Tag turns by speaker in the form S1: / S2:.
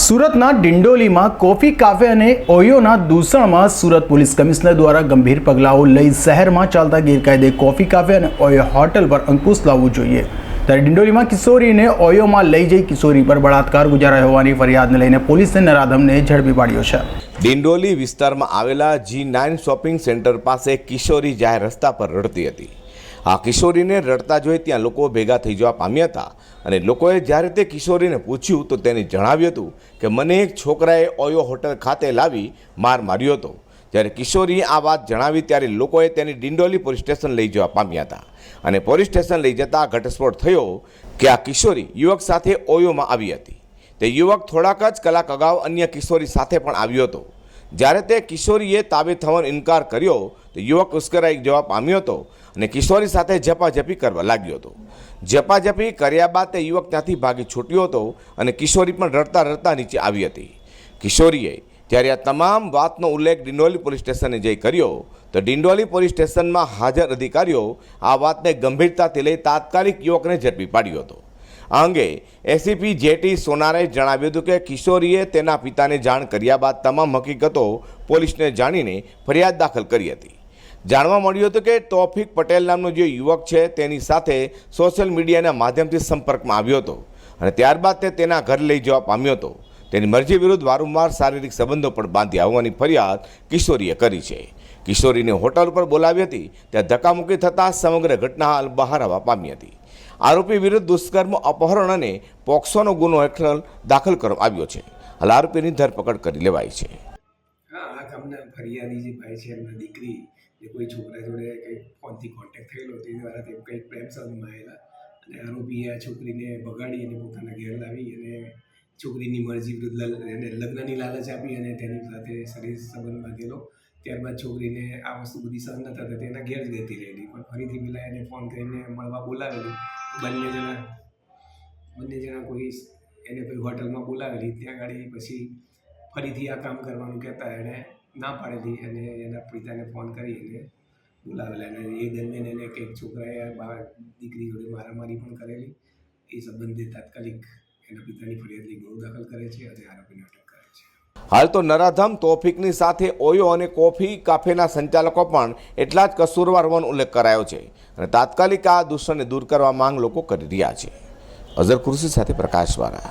S1: સુરતના ડિંડોલીમાં coffee cafe અને ઓયોના દૂષણમાં સુરત પોલીસ કમિશનર દ્વારા ગંભીર પગલાઓ લઈ શહેરમાં ચાલતા ગેરકાયદે કોફી કાફે અને ઓયો હોટલ પર અંકુશ લાવવું જોઈએ. ત્યારે ડિંડોલીમાં કિશોરીને ઓયોમાં લઈ જઈ કિશોરી પર બળાત્કાર ગુજારાયો હોવાની ફરિયાદને લઈને પોલીસે નરાધમને ઝડપી પાડ્યો છે.
S2: ડિંડોલી વિસ્તારમાં આવેલા જી નાઇન શોપિંગ સેન્ટર પાસે કિશોરી જાહેર રસ્તા પર રડતી હતી. આ કિશોરીને રડતા જોઈ ત્યાં લોકો ભેગા થઈ જવા પામ્યા હતા. અને લોકોએ જ્યારે તે કિશોરીને પૂછ્યું તો તેને જણાવ્યું હતું કે, મને એક છોકરાએ ઓયો હોટલ ખાતે લાવી માર માર્યો હતો. જ્યારે કિશોરીએ આ વાત જણાવી ત્યારે લોકોએ તેની ડિંડોલી પોલીસ સ્ટેશન લઈ જવા પામ્યા હતા. અને પોલીસ સ્ટેશન લઈ જતા ઘટસ્ફોટ થયો કે આ કિશોરી યુવક સાથે ઓયોમાં આવી હતી. તે યુવક થોડાક જ કલાક અગાઉ અન્ય કિશોરી સાથે પણ આવ્યો હતો. જ્યારે તે કિશોરીએ તાબે થવાનો ઇનકાર કર્યો, તો યુવક ઉશ્કેરાઈ જવા પામ્યો હતો અને કિશોરી સાથે ઝપાઝપી કરવા લાગ્યો હતો. ઝપાઝપી કર્યા બાદ તે યુવક ત્યાંથી ભાગી છૂટ્યો હતો અને કિશોરી પણ રડતા રડતા નીચે આવી હતી. કિશોરીએ જ્યારે આ તમામ વાતનો ઉલ્લેખ ડિંડોલી પોલીસ સ્ટેશને જઈ કર્યો, તો ડિંડોલી પોલીસ સ્ટેશનમાં હાજર અધિકારીઓ આ વાતને ગંભીરતાથી લઈ તાત્કાલિક યુવકને ઝડપી પાડ્યો હતો. આ અંગે એસીપી જેટી સોનારે જણાવ્યું હતું કે કિશોરીએ તેના પિતાને જાણ કર્યા બાદ તમામ હકીકતો પોલીસને જાણીને ફરિયાદ દાખલ કરી હતી. જાણવા મળ્યું હતું કે તોફિક પટેલ નામનો જે યુવક છે, તેની સાથે સોશિયલ મીડિયાના માધ્યમથી સંપર્કમાં આવ્યો હતો અને ત્યારબાદ તે તેના ઘર લઈ જવા પામ્યો હતો. તેની મરજી વિરુદ્ધ વારંવાર શારીરિક સંબંધો પણ બાંધ્યા હોવાની ફરિયાદ કિશોરીએ કરી છે. કિશોરીને હોટલ પર બોલાવી હતી, ત્યાં ધક્કામુક્કી થતાં સમગ્ર ઘટના હાલ બહાર આવવા પામી હતી. આરોપી વિરુદ્ધ દુષ્કર્મ અપહરણ અને પોક્સોનો ગુનો હેઠળ દાખલ કરવામાં આવ્યો છે. હાલ આરોપીની ધરપકડ કરી લેવાઈ છે.
S3: હા, આ ગામના ફરિયાદી જે ભાઈ છે, એમના દીકરી, જે કોઈ છોકરા જોડે કંઈક ફોનથી કોન્ટેક્ટ થયેલો તે દ્વારા તે કંઈક પ્રેમ સંબંધમાં આવેલા. અને આરોપીએ આ છોકરીને બગાડી અને પોતાના ઘેર લાવી અને છોકરીની મરજી વિરુદ્ધ એને લગ્નની લાલચ આપી અને તેની સાથે શરીર સંબંધ બાંધેલો. ત્યારબાદ છોકરીને આ વસ્તુ બધી સહન ન થતા તેના ઘેર જ રહેતી રહેલી પણ ફરીથી પેલા એને ફોન કરીને મળવા બોલાવેલી. બંને જણા બંને જણા કોઈ એને કોઈ હોટલમાં બોલાવેલી, ત્યાં ગાડી પછી ફરીથી આ કામ કરવાનું કહેતા એણે ના પાડેલી અને એના પિતાને ફોન કરી અને બોલાવેલા અને એ દરમિયાન એને કંઈક છોકરાએ આ બા દીકરી જોડે મારામારી પણ કરેલી. એ સંબંધે તાત્કાલિક એના પિતાની ફરિયાદ લઈ દાખલ કરે છે અને આરોપીને અટક કરે
S2: હાલ તો નરાધમ તોફિકની સાથે ઓયો અને કોફી કાફેના સંચાલકો પણ એટલા જ કસૂરવાર હોવાનો ઉલ્લેખ કરાયો છે અને તાત્કાલિક આ દૂષણને દૂર કરવા માંગ લોકો કરી રહ્યા છે. અઝર કૃષિ સાથે પ્રકાશવાળા